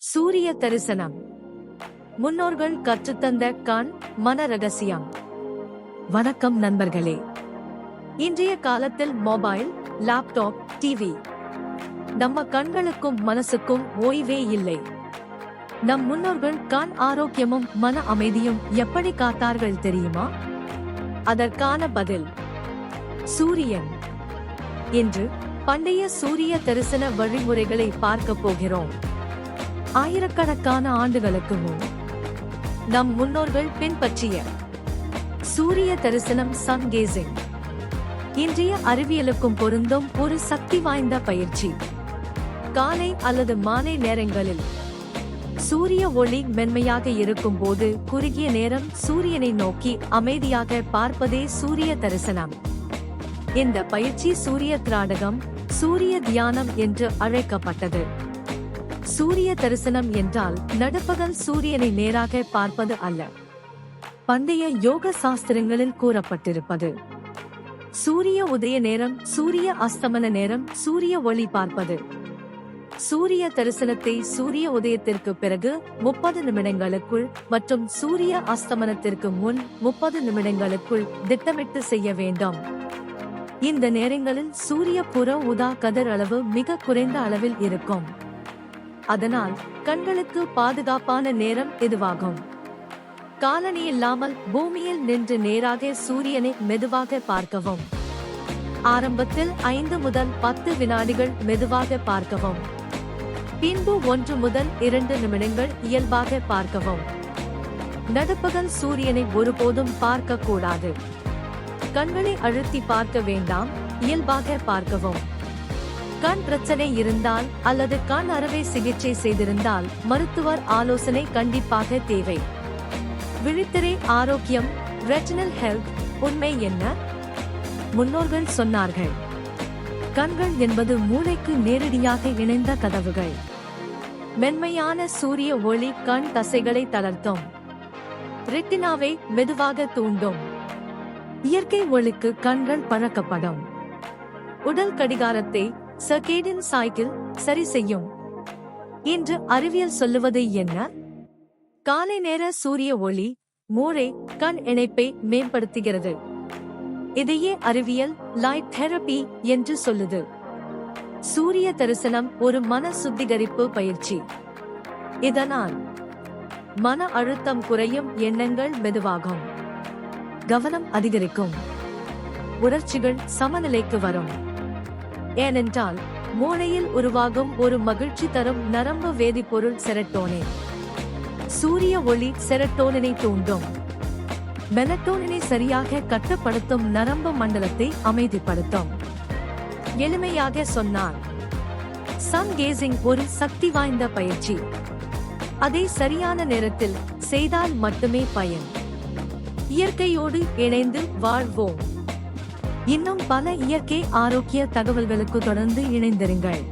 சூரிய தரிசனம். முன்னோர்கள் கற்றுத்தந்த கண் மன ரகசியம். வணக்கம் நண்பர்களே. இன்றைய காலத்தில் மொபைல் லேப்டாப் டிவி நம்ம கண்களுக்கும் மனசுக்கும் ஓய்வே இல்லை. நம் முன்னோர்கள் கண் ஆரோக்கியமும் மன அமைதியும் எப்படி காத்தார்கள் தெரியுமா? அதற்கான பதில். சூரியன். இன்று பண்டைய சூரிய தரிசன வழிமுறைகளை பார்க்க போகிறோம். ஆயிரக்கணக்கான ஆண்டுகளுக்கு முன் நம் முன்னோர்கள் பின்பற்றிய சூரிய தரிசனம் சன் கேசிங் இன்றைய அறிவியலுக்கும் பொருந்தும் ஒரு சக்தி வாய்ந்த பயிற்சி. காலை அல்லது மாலை நேரங்களில் சூரிய ஒளி மென்மையாக இருக்கும் போது குறுகிய நேரம் சூரியனை நோக்கி அமைதியாக பார்ப்பதே சூரிய தரிசனம். இந்த பயிற்சி சூரிய திராடகம் சூரிய தியானம் என்று அழைக்கப்பட்டது. சூரிய தரிசனம் என்றால் நடுப்பகல் சூரியனை நேராக பார்ப்பது அல்ல. பண்டைய யோக சாஸ்திரங்களில் கூறப்பட்டிருப்பது. சூரிய உதய நேரம் சூரிய அஸ்தமன நேரம் சூரிய ஒளி பார்ப்பது. சூரிய தரிசனத்தை சூரிய உதயத்திற்கு பிறகு முப்பது நிமிடங்களுக்குள் மற்றும் சூரிய அஸ்தமனத்திற்கு முன் முப்பது நிமிடங்களுக்குள் திட்டமிட்டு செய்ய வேண்டும். இந்த நேரங்களில் சூரிய புற உதா கதிர் அளவு மிக குறைந்த அளவில் இருக்கும். அதனால் கண்களுக்கு பாதுகாப்பான நேரம் இதுவாகும் காலனி இல்லாமல் பூமியில் நின்று நேராக சூரியனை மெதுவாக பார்க்கவும். ஆரம்பத்தில் ஐந்து முதல் பத்து வினாடிகள் மெதுவாக பார்க்கவும். பின்பு ஒன்று முதல் இரண்டு நிமிடங்கள் இயல்பாக பார்க்கவும். நடுப்பகல் சூரியனை ஒருபோதும் பார்க்க கூடாது கண்களை அழுத்தி பார்க்க வேண்டாம் இயல்பாக பார்க்கவும். கண் பிரச்சனை இருந்தால் அல்லது கண் அறுவை சிகிச்சை செய்திருந்தால் மருத்துவர் ஆலோசனை கண்டிப்பாக தேவை. விழித்திரை ஆரோக்கியம் ரெட்டினல் ஹெல்த் உண்மை என்ன? முன்னோர்கள் சொன்னார்கள். கண்கள் என்பது மூளைக்கு நேரடியாக இணைந்த கதவுகள். மென்மையான சூரிய ஒளி கண் தசைகளை தளர்த்தும். ரெட்டினாவை மெதுவாக தூண்டும். இயற்கை ஒளிக்கு கண்கள் பழக்கப்படும். உடல் கடிகாரத்தை சர்கேடின் சைக்கிள் சரி செய்யும். இன்று அறிவியல் சொல்லுவது என்ன? காலை நேர சூரிய ஒளி மூளை கண் இணைப்பை மேம்படுத்துகிறது. இதையே அறிவியல் லைட் தெரபி என்று சொல்லுது. சூரிய தரிசனம் ஒரு மன சுத்திகரிப்பு பயிற்சி. இதனால் மன அழுத்தம் குறையும் எண்ணங்கள் மெதுவாகும். கவனம் அதிகரிக்கும். உணர்ச்சிகள் சமநிலைக்கு வரும். ஏனென்றால் மூளையில் உருவாகும் ஒரு மகிழ்ச்சி தரும் நரம்பு வேதிப்பொருள் செரட்டோனின். சூரிய ஒளி செரட்டோனினை தூண்டும். மெலட்டோனினை சரியாக கட்டுப்படுத்தும் நரம்பு மண்டலத்தை அமைதிப்படுத்தும். எளிமையாக சொன்னார் சன் கேசிங் ஒரு சக்தி வாய்ந்த பயிற்சி. அதை சரியான நேரத்தில் செய்தால் மட்டுமே பயன். இயற்கையோடு இணைந்து வாழ்வோம். இன்னும் பல இயற்கை ஆரோக்கிய தகவல்களுக்கு தொடர்ந்து இணைந்திருங்கள்.